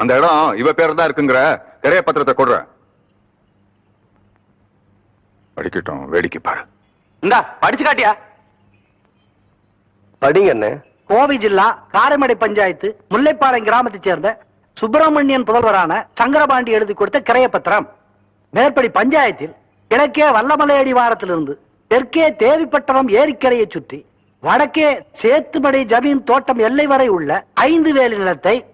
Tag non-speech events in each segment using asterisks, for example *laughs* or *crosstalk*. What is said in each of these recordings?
அந்த இடம் இவ பேர் தான் இருக்குங்கிற கிரைய பத்திரத்தை கொடுற. படிக்கட்டும் வேடிக்கை பாரு. இந்தா படிச்சு காட்டியா? படிங்க என்ன கோவை ஜில்லா காரைமடை பஞ்சாயத்து முல்லைப்பாளையம் கிராமத்தைச் சேர்ந்த சுப்பிரமணியன் புதல்வரான சங்கரபாண்டி எழுதி கொடுத்த கிரைய பத்திரம். மேற்படி பஞ்சாயத்தில் கிழக்கே வல்லமலை அடிவாரத்திலிருந்து தெற்கே தேவிப்பட்டணம் ஏரிக்கரையை சுற்றி வடக்கே சேத்துமடை ஜமீன் தோட்டம் எல்லை வரை உள்ள ஐந்து வேலி நிலத்தை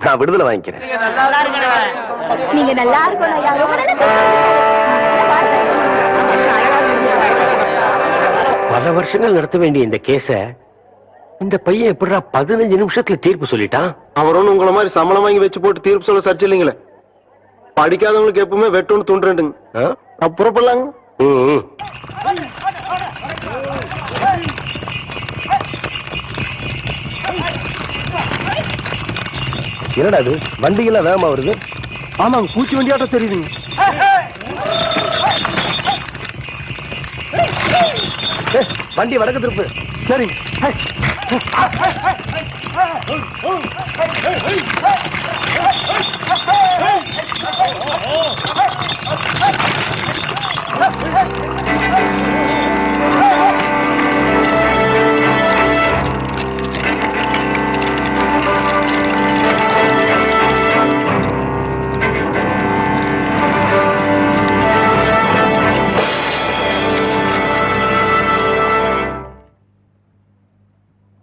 நான் விடுதலை வாங்கிக்கிறேன். நீங்க நல்லா பல வருஷங்கள் நடத்த வேண்டிய இந்த கேஸ இந்த பையன் எப்படிடா பதினஞ்சு நிமிஷத்துல தீர்ப்பு சொல்லிட்டான்? அவர் உங்களை மாதிரி சம்பளம் வாங்கி வச்சு போட்டு தீர்ப்பு சொல்ல சர்ச்சை இல்லைங்களே. படிக்காதவங்களுக்கு எப்பவுமே வெட்டொன்னு துண்டுறேன்டுங்க ஆ? என்னடா இது? வண்டிகள்லாம் வேகமா வருது. ஆமாங்க பூச்சி வண்டியாட்டம் தெரியுதுங்க. வண்டி வடக்கு திருப்பு. சரி.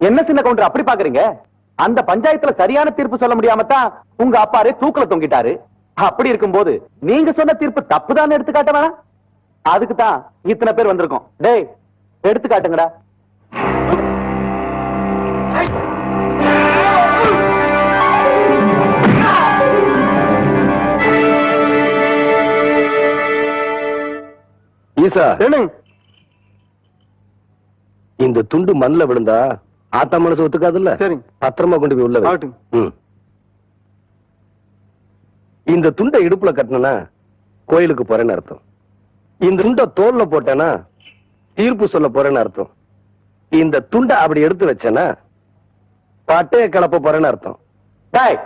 என்ன சின்ன கவுண்டர் அப்படி பாக்குறீங்க? அந்த பஞ்சாயத்துல சரியான தீர்ப்பு சொல்ல முடியாம தான் உங்க அப்பாரே தூக்குல தொங்கிட்டாரு. அப்படி இருக்கும்போது நீங்க சொன்ன தீர்ப்பு தப்புதான் எடுத்து காட்ட வேணாம். அதுக்கு தான் இத்தனை பேர் வந்திருக்கோம். டேய் எடுத்து காட்டுங்கடா ஈசா இந்த துண்டு மண்ணுல விழுந்தா ஆத்தா மனசு ஒத்துக்காதுல்ல சரிங்க. பத்திரமா கொண்டு போய் உள்ள. ம். இந்த துண்டை இடுப்புல கட்டினா கோயிலுக்கு போறேன்னு அர்த்தம் இந்த துண்டை தோல்ல போட்டேன்னா தீர்ப்பு சொல்ல போறேன்னு அர்த்தம் இந்த துண்டை அப்படி எடுத்து வச்சேன்னா பட்டைய கிளப்ப போறேன்னு அர்த்தம் டேய்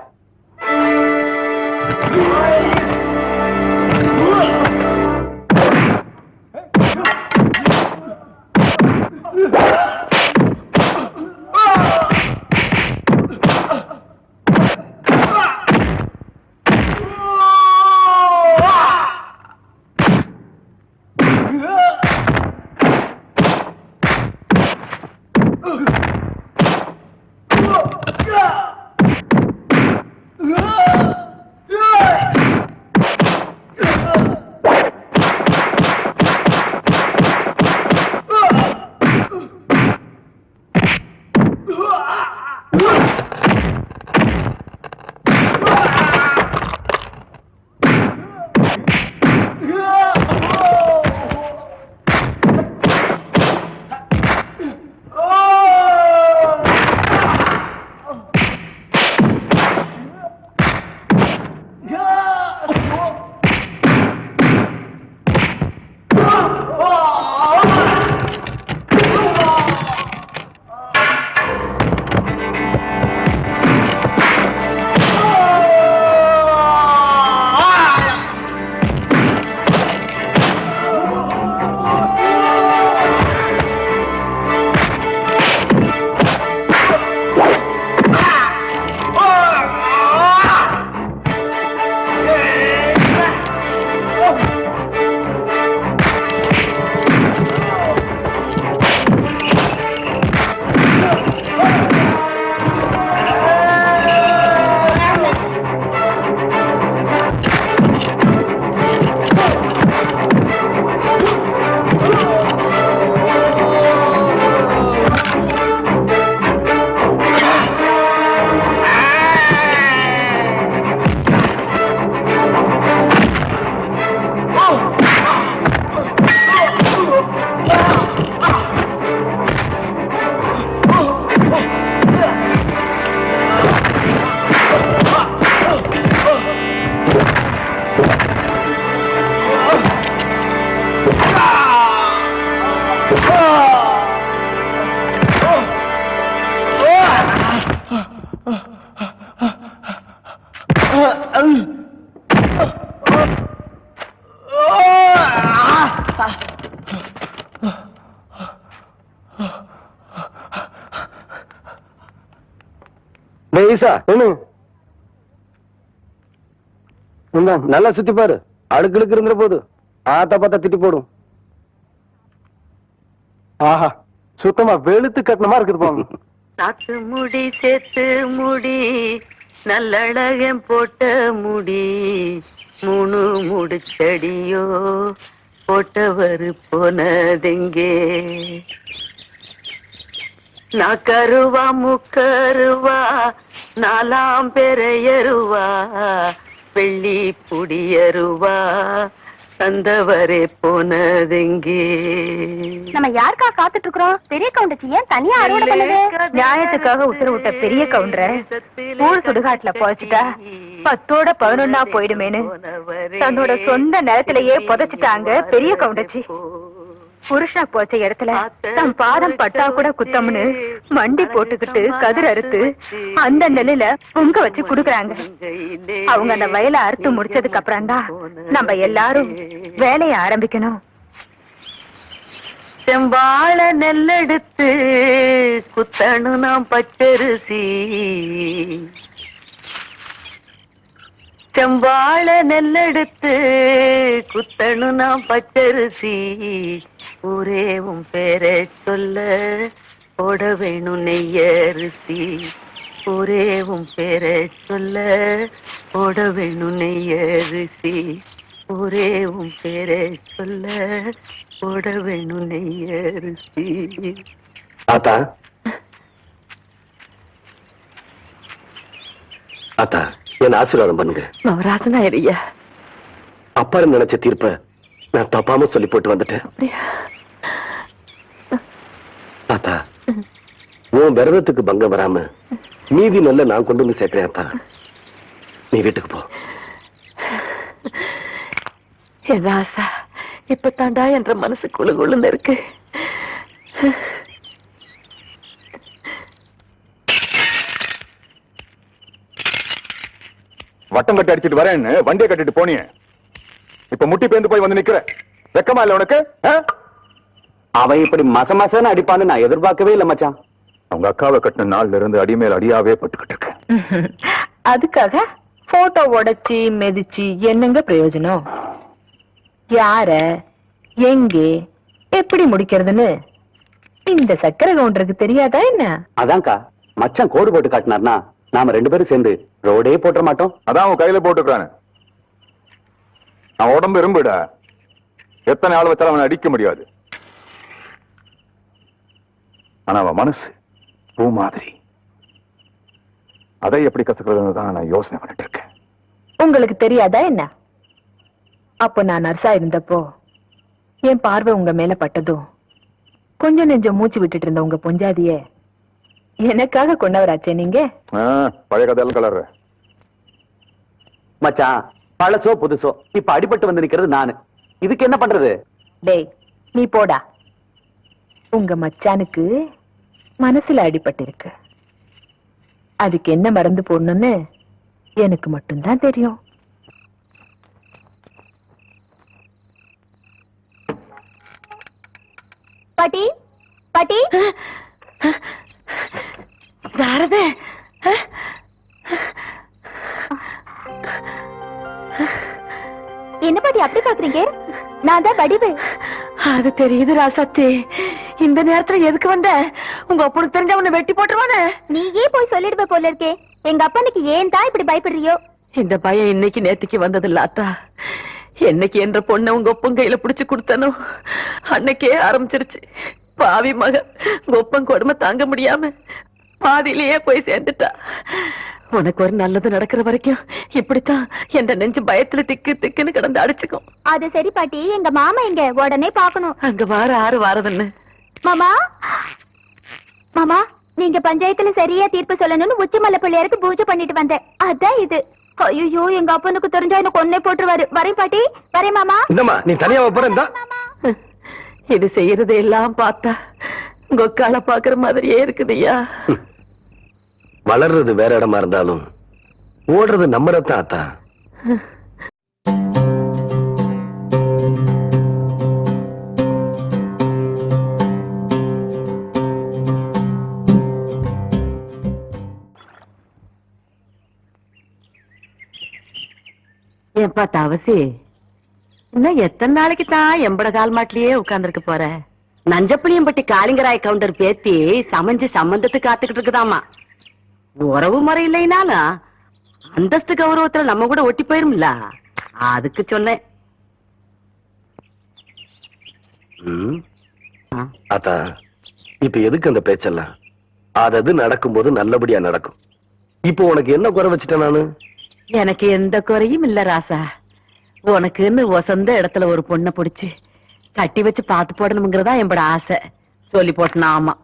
நல்லா சுத்தி பாரு. அழுக்கு இருந்துற போது. ஆத்தா பார்த்தா திட்டி போடும். ஆஹா சுத்தமா வெளுத்து கட்டணமா இருக்குது போங்க *laughs* சாத்து முடி சேத்து முடி நல்லழகம் போட்ட முடி மூணு முடிச்சடியோ போட்டவர் போனதெங்கே? நாக்கருவா முக்கருவா நாலாம் பெரையருவா வெள்ளி புடியருவா தந்தவரே போனதெங்கே? நம்ம யாருக்கா காத்துட்டு இருக்கிறோம் பெரிய கவுண்டச்சி ஏன் தனியா அறுவடை பண்ணுது? நியாயத்துக்காக உத்தரவிட்ட பெரிய கவுண்டர ஊர் சுடுகாட்டுல பொழைச்சிட்டா பத்தோட பதினொன்னா போயிடுமேனு. தன்னோட சொந்த நிலத்திலேயே புதைச்சிட்டாங்க பெரிய கவுண்டச்சி புருஷா போச்ச இடத்துல தன் பாதம் பட்டா கூட குத்தம்னு மண்டி போட்டுக்கிட்டு கதிர் அறுத்து அந்த நிலையில பொங்க வச்சு குடுக்கறாங்க. அவங்க அந்த வயலை அறுத்து முடிச்சதுக்கு அப்புறம் தான் நம்ம எல்லாரும் வேலைய ஆரம்பிக்கணும். செம்பாழ நெல்லெடுத்து குத்தணு நாம் பச்சரிசி. செம்பாழ நெல்லெடுத்து குத்தணு நாம் பச்சரிசி. ஊரே உன் பேரை சொல்ல போட வேணும் நெய்யரிசி ஊரே உன் பேரை சொல்ல போட வேணும் நெய்யரிசி ஊரே உன் பேரை சொல்ல போட வேணும் நெய்யரிசி ஆத்தா ஆத்தா என்ன ஆசீர்வாதம் பண்ணுங்க. நவராசனா ஐயா அப்பா நினைச்ச தீர்ப்ப நான் தப்பாம சொல்லி போட்டு வந்துட்டேன். ஆத்தா உன் விரதத்துக்கு பங்கம் வராம மீதி நல்ல நான் கொண்டு வந்து சேர்க்கிறேன் ஆத்தா நீ வீட்டுக்கு போ. என் ராசா இப்ப தாண்டா என்ற மனசு குழு குழுன்னு இருக்கு. வட்டம் கட்டி அடிச்சிட்டு வரேன்னு வண்டியை கட்டிட்டு போனியே. இப்ப முட்டி பேந்து போய் வந்து நிக்கிற. வெக்கமா இல்ல உனக்கு? அவன் இப்படி மச மசன்னு அடிப்பான்னு நான் எதிர்பார்க்கவே இல்லை மச்சான். அவங்க அக்காவை கட்டின நாள்ல இருந்து அடிமேல் அடியாவே பட்டுக்கிட்டு இருக்கேன் *laughs* அதுக்காக போட்டோ உடைச்சி மெதிச்சு என்னங்க பிரயோஜனம்? யார எங்கே எப்படி முடிக்கிறதுன்னு? இந்த சக்கரை கவுண்டருக்கு தெரியாதா என்ன? அதான்க்கா மச்சான் கோடு போட்டு காட்டினார்னா நாம ரெண்டு பேரும் சேர்ந்து ரோடே போட்டுற மாட்டோம். அதான் அவன் கையில போட்டுக்கிறானு அவன் உடம்பு இரும்புடா. எத்தனை ஆள் வச்சாலும் அவனை அடிக்க முடியாது. ஆனா அவன் மனசு பூ மாதிரி. அதை எப்படி கத்துக்கிறதுன்னு தான் நான் யோசனை பண்ணிட்டு இருக்கேன். உங்களுக்கு தெரியாதா என்ன? அப்போ நான் நர்ஸா இருந்தப்போ என் பார்வை உங்க மேல பட்டதும் கொஞ்சம் நெஞ்சம் மூச்சு விட்டுட்டு இருந்த உங்க பொஞ்சாதிய எனக்காக கொண்டவராச்சே நீங்க? பழைய கதையெல்லாம் கலர்ற. மச்சான் பழசோ புதுசோ இப்ப அடிபட்டு வந்து நிக்கிறது நானு. இதுக்கு என்ன பண்றது? டேய் நீ போடா. உங்க மச்சானுக்கு மனசுல அடிபட்டு இருக்கு அதுக்கு என்ன மருந்து போடணும்னு எனக்கு மட்டும்தான் தெரியும். பாட்டி பாட்டி. யாரது என்ன பாட்டி அப்படி பாக்குறீங்க? நான் தான் வடிவு அது தெரியுது ராசாத்தி. இந்த நேரத்துல எதுக்கு வந்த? உங்க அப்பனுக்கு தெரிஞ்ச உன்னை வெட்டி போட்டுருவானே? நீயே போய் சொல்லிடுவ போல இருக்கே. எங்க அப்பனுக்கு ஏன் தான் இப்படி பயப்படுறியோ? இந்த பயம் இன்னைக்கு நேத்திக்கு வந்தது இல்லாத்தா என்னைக்கு என்ற பொண்ணை உங்க ஒப்பன் கையில புடிச்சு கொடுத்தனோ அன்னைக்கே ஆரம்பிச்சிருச்சு. பாவி மக உங்க ஒப்பன் கொடுமை தாங்க முடியாம பாதியிலேயே போய் சேர்ந்துட்டா. உனக்கு ஒரு நல்லது நடக்கிற வரைக்கும் இப்படித்தான் என்ற நெஞ்சு பயத்துல திக்கு திக்குன்னு கிடந்து அடிச்சுக்கும். அது சரி பாட்டி எங்க மாமா எங்க? உடனே பாக்கணும் அங்க வார ஆறு வாரதுன்னு மாமா? மாமா நீங்க பஞ்சாயத்துல சரியா தீர்ப்பு சொல்லணும்னு உச்சிமலை பிள்ளையாருக்கு பூஜை பண்ணிட்டு வந்தேன். அதான் இது. ஐயோ எங்க அப்பனுக்கு தெரிஞ்சா எனக்கு ஒன்னே போட்டுருவாரு. வரேன் பாட்டி வரேன் மாமா. இந்தம்மா நீ தனியா போற இந்த. இது செய்யறது எல்லாம் பார்த்தா கொக்கால பாக்குற மாதிரியே இருக்குதுய்யா வளர்றது வேற இடமா இருந்தாலும் ஓடுறது நம்ம ரத்தம் ஆத்தா ஏப்பா தவசி இன்னும் எத்தனை நாளைக்கு தான் எம்பட கால் மாட்டிலேயே உட்கார்ந்துருக்க போற? நஞ்சப்புளியம்பட்டி காளிங்கராய் கவுண்டர் பேத்தி சமைஞ்சு சம்பந்தத்துக்கு காத்துக்கிட்டு இருக்குதாமா? உறவு முறை இல்லைனாலும் அந்தஸ்து கௌரவத்துல நம்ம கூட ஒட்டி போயிரும்ல? அதுக்கு சொன்னேன். அத்தா இப்ப எதுக்கு அந்த பேச்செல்லாம்? அதது நடக்கும்போது நல்லபடியா நடக்கும். இப்போ உனக்கு என்ன குறை வச்சுட்டேன் நானு? எனக்கு எந்த குறையும் இல்ல ராசா. உனக்குன்னு வசந்த இடத்துல ஒரு பொண்ணை பிடிச்சு கட்டி வச்சு பார்த்து போடணுங்கிறதா என்னோட ஆசை. சொல்லி போட்டேன் ஆமா.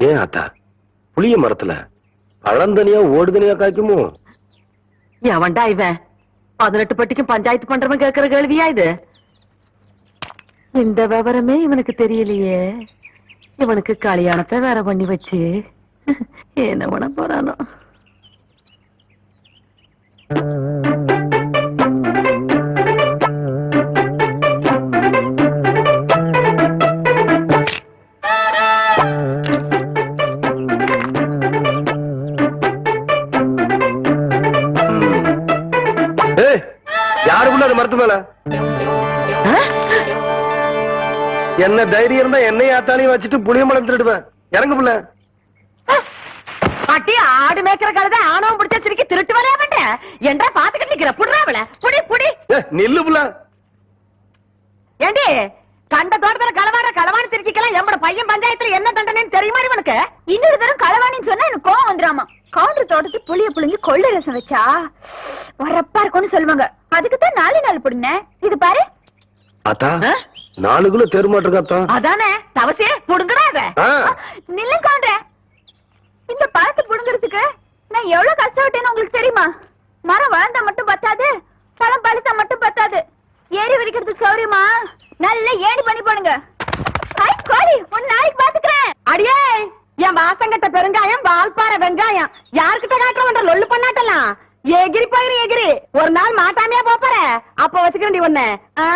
ஏன் அத்தா? புளிய மரத்துல பழந்தனியா ஓடுதனியா காய்க்குமோ? எவன்டா இவன்? பதினெட்டு பட்டிக்கும் பஞ்சாயத்து பண்றவன் கேட்கிற கேள்வியா இது? இந்த விவரமே இவனுக்கு தெரியலையே. இவனுக்கு கல்யாணத்தை வேற பண்ணி வச்சு என்ன பண்ண போறானோ? யாருக்குள்ள அது மரத்து மேல? என்ன தைரியம் இருந்தா என்னையும் ஆத்தாலையும் வச்சுட்டு புளிய மரம் திருடுவேன் இறங்கு புள்ள. அட்டி ஆடு மேய்க்கிற கழுத ஆணவம் பிடிச்ச சிரிக்கி திருட்டு வரையா மாட்டேன் என்றா பாத்துக்கிட்டு நிக்கிற? புடுறாவல புடி புடி. ஏ நில்லு புள்ள. ஏண்டி கண்ட தோட்டத்துல களவாட களவாணி சிரிக்கலாம் எம்மட பையன் பஞ்சாயத்துல என்ன தண்டனைன்னு தெரியுமா இவனுக்கு இன்னொரு தரம் களவாணின்னு சொன்னா எனக்கு கோவம் வந்துடாமா? கவுண்டர் தோட்டத்து புளிய புளிஞ்சு கொள்ளை ரசம் வச்சா? வரப்பா இருக்கும்னு சொல்லுவாங்க. அதுக்கு தான் நாலு நாள் புடுனேன் இது பாரு. அத்தா நாலு கிலோ தெருமாட்டிருக்காத்தா அதானே? தவசே புடுங்கடாத. நில்லுங்க இந்த பழத்தை புடுங்கிறதுக்கு நான் எவ்வளவு கஷ்டப்பட்டேன்னு உங்களுக்கு தெரியுமா? மரம் வளர்ந்தா மட்டும் பத்தாது பழம் பழுத்தா மட்டும் பத்தாது. ஏறி விரிக்கிறதுக்கு சௌரியமா? நல்லா ஏணி பண்ணி போடுங்க. ஐ கோழி உன் நாளைக்கு பாத்துக்கிறேன் அடியே என் வாசங்கட்ட பெருங்காயம் வால்பாறை வெங்காயம். யாருக்கிட்ட காட்டுறவன்ற லொல்லு பண்ணாட்டலாம் எகிரி போயிரு எகிரி. ஒரு நாள் மாட்டாமையா போப்பற அப்ப வச்சுக்கிறேன் ஒண்ணு ஆ.